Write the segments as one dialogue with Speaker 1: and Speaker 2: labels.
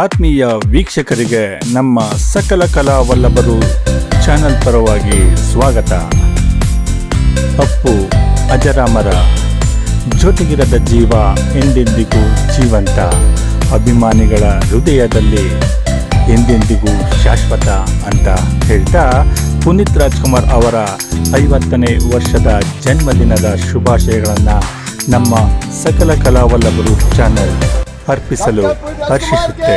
Speaker 1: ಆತ್ಮೀಯ ವೀಕ್ಷಕರಿಗೆ ನಮ್ಮ ಸಕಲ ಕಲಾ ವಲ್ಲಭರು ಚಾನಲ್ ಪರವಾಗಿ ಸ್ವಾಗತ. ಅಪ್ಪು ಅಜರಾಮರ ಜೊತೆಗಿರದ ಜೀವ ಎಂದೆಂದಿಗೂ ಜೀವಂತ. ಅಭಿಮಾನಿಗಳ ಹೃದಯದಲ್ಲಿ ಎಂದೆಂದಿಗೂ ಶಾಶ್ವತ ಅಂತ ಹೇಳ್ತಾ ಪುನೀತ್ ರಾಜ್ಕುಮಾರ್ ಅವರ ಐವತ್ತನೇ ವರ್ಷದ ಜನ್ಮದಿನದ ಶುಭಾಶಯಗಳನ್ನು ನಮ್ಮ ಸಕಲ ಕಲಾವಲ್ಲಭರು ಚಾನೆಲ್ ಅರ್ಪಿಸಲು ಹರ್ಷಿಸುತ್ತೆ.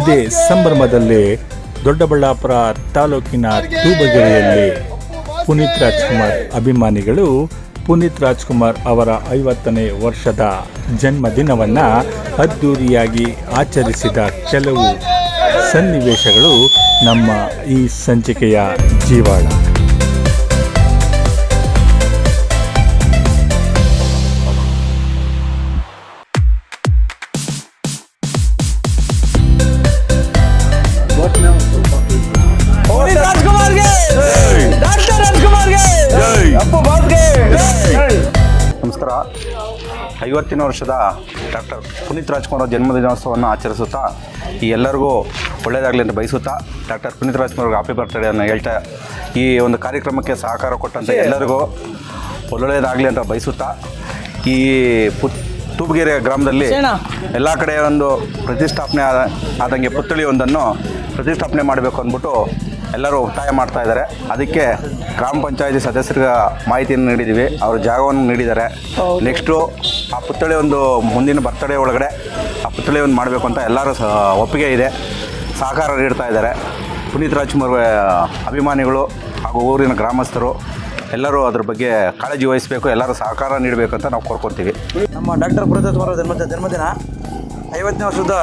Speaker 1: ಇದೇ ಸಂಭ್ರಮದಲ್ಲಿ ದೊಡ್ಡಬಳ್ಳಾಪುರ ತಾಲೂಕಿನ ತೂಬಗೆರೆಯಲ್ಲಿ ಪುನೀತ್ ರಾಜ್ಕುಮಾರ್ ಅಭಿಮಾನಿಗಳು, ಪುನೀತ್ ರಾಜ್ಕುಮಾರ್ ಅವರ ಐವತ್ತನೇ ವರ್ಷದ ಜನ್ಮದಿನವನ್ನು ಅದ್ಧೂರಿಯಾಗಿ ಆಚರಿಸಿದ ಕೆಲವು ಸನ್ನಿವೇಶಗಳು ನಮ್ಮ ಈ ಸಂಚಿಕೆಯ ಜೀವಾಳ.
Speaker 2: ಐವತ್ತಿನ ವರ್ಷದ ಡಾಕ್ಟರ್ ಪುನೀತ್ ರಾಜ್ಕುಮಾರ್ ಅವರ ಜನ್ಮದಿನೋತ್ಸವವನ್ನು ಆಚರಿಸುತ್ತಾ ಈ ಎಲ್ಲರಿಗೂ ಒಳ್ಳೆಯದಾಗಲಿ ಅಂತ ಬಯಸುತ್ತಾ ಡಾಕ್ಟರ್ ಪುನೀತ್ ರಾಜ್ಕುಮಾರ್ ಅವ್ರಿಗೆ ಹ್ಯಾಪಿ ಬರ್ತ್ಡೇ ಅನ್ನು ಹೇಳ್ತಾ ಈ ಒಂದು ಕಾರ್ಯಕ್ರಮಕ್ಕೆ ಸಹಕಾರ ಕೊಟ್ಟಂಥ ಎಲ್ಲರಿಗೂ ಒಳ್ಳೊಳ್ಳೆಯದಾಗಲಿ ಅಂತ ಬಯಸುತ್ತಾ ಈ ಪುತ್ ತೂಬಗೆರೆ ಗ್ರಾಮದಲ್ಲಿ ಎಲ್ಲ ಕಡೆ ಒಂದು ಪ್ರತಿಷ್ಠಾಪನೆ ಆದ ಆದಂಗೆ ಪುತ್ಥಳಿ ಒಂದನ್ನು ಪ್ರತಿಷ್ಠಾಪನೆ ಮಾಡಬೇಕು ಅಂದ್ಬಿಟ್ಟು ಎಲ್ಲರೂ ಒತ್ತಾಯ ಮಾಡ್ತಾ ಇದ್ದಾರೆ. ಅದಕ್ಕೆ ಗ್ರಾಮ ಪಂಚಾಯತಿ ಸದಸ್ಯರಿಗೆ ಮಾಹಿತಿಯನ್ನು ನೀಡಿದ್ದೀವಿ. ಅವರು ಜಾಗವನ್ನು ನೀಡಿದ್ದಾರೆ. ನೆಕ್ಸ್ಟು ಆ ಪುತ್ಥಳಿ ಒಂದು ಮುಂದಿನ ಬರ್ತಡೇ ಒಳಗಡೆ ಆ ಪುತ್ಥಳಿ ಒಂದು ಮಾಡಬೇಕು ಅಂತ ಎಲ್ಲರೂ ಸಹ ಒಪ್ಪಿಗೆ ಇದೆ. ಸಹಕಾರ ನೀಡ್ತಾ ಇದ್ದಾರೆ. ಪುನೀತ್ ರಾಜ್ಕುಮಾರ್ ಅಭಿಮಾನಿಗಳು ಹಾಗೂ ಊರಿನ ಗ್ರಾಮಸ್ಥರು ಎಲ್ಲರೂ ಅದ್ರ ಬಗ್ಗೆ ಕಾಳಜಿ ವಹಿಸಬೇಕು ಎಲ್ಲರೂ ಸಹಕಾರ ನೀಡಬೇಕು ಅಂತ ನಾವು ಕೋರ್ಕೊತೀವಿ.
Speaker 3: ನಮ್ಮ ಡಾಕ್ಟರ್ ಪುನೀತ್ ಜನ್ಮ ಜನ್ಮದಿನ ಐವತ್ತನೇ ವರ್ಷದ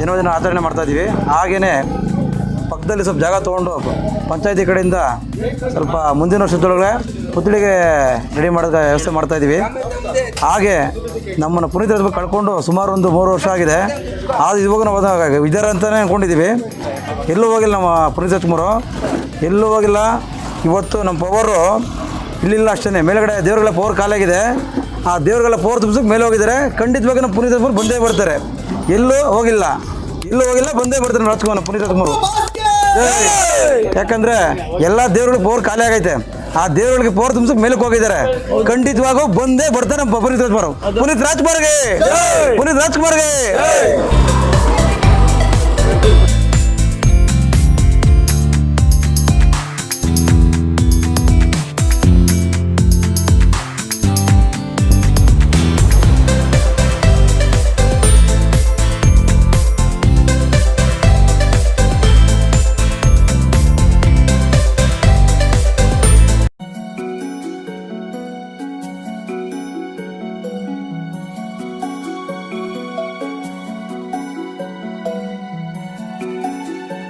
Speaker 3: ಜನ್ಮದಿನ ಆಚರಣೆ ಮಾಡ್ತಾ ಇದ್ದೀವಿ. ಹಾಗೆಯೇ ಪಕ್ಕದಲ್ಲಿ ಸ್ವಲ್ಪ ಜಾಗ ತೊಗೊಂಡು ಪಂಚಾಯತಿ ಕಡೆಯಿಂದ ಸ್ವಲ್ಪ ಮುಂದಿನ ವರ್ಷದೊಳಗೆ ಪುತ್ಳಿಗೆ ರೆಡಿ ಮಾಡೋದಕ್ಕೆ ವ್ಯವಸ್ಥೆ ಮಾಡ್ತಾ ಇದ್ದೀವಿ. ಹಾಗೆ ನಮ್ಮನ್ನು ಪುನೀತ್ ರಾಜ್ಕುಮಾರ್ ಕಳ್ಕೊಂಡು ಸುಮಾರು ಒಂದು ಮೂರು ವರ್ಷ ಆಗಿದೆ. ಆದ್ರೆ ಇವಾಗ ನಾವು ವಿಚಾರ ಅಂತಲೇ ಅಂದ್ಕೊಂಡಿದ್ದೀವಿ ಎಲ್ಲೂ ಹೋಗಿಲ್ಲ ನಮ್ಮ ಪುನೀತ್ ರಾಜ್ಕುಮಾರು ಎಲ್ಲೂ ಹೋಗಿಲ್ಲ. ಇವತ್ತು ನಮ್ಮ ಪವರು ಇಲ್ಲಿಲ್ಲ ಅಷ್ಟೇ ಮೇಲುಗಡೆ ದೇವರುಗಳ ಪವರ್ ಕಾಲಾಗಿದೆ ಆ ದೇವರುಗಳ ಪವರ್ ತುಂಬಿಸೋಕೆ ಮೇಲೆ ಹೋಗಿದ್ದಾರೆ. ಖಂಡಿತವಾಗಿ ನಮ್ಮ ಪುನೀತ್ ರಾಜ್ಕುಮಾರ್ ಬಂದೇ ಬರ್ತಾರೆ. ಎಲ್ಲೂ ಹೋಗಿಲ್ಲ. ಎಲ್ಲೂ ಹೋಗಿಲ್ಲ, ಬಂದೇ ಬರ್ತಾರೆ ರಾಜ್ಕುಮಾರ್ ಪುನೀತ್ ರಾಜ್ಕುಮಾರ್ ಯಾಕಂದ್ರೆ ಎಲ್ಲಾ ದೇವ್ರಿಗೆ ಬೋರ್ ಖಾಲಿ ಆಗೈತೆ. ಆ ದೇವ್ರಿಗೆ ಬೋರ್ ತುಂಬಿಸಕ್ ಮೇಲಕ್ಕೆ ಹೋಗಿದ್ದಾರೆ. ಖಂಡಿತವಾಗೂ ಬಂದೇ ಬರ್ತಾರೆ ನಮ್ಮ ಪುನೀತ್ ರಾಜ್ಕುಮಾರ್ ಪುನೀತ್ ರಾಜ್ಕುಮಾರ್ಗೆ. ಪುನೀತ್ ರಾಜ್ಕುಮಾರ್ಗೆ.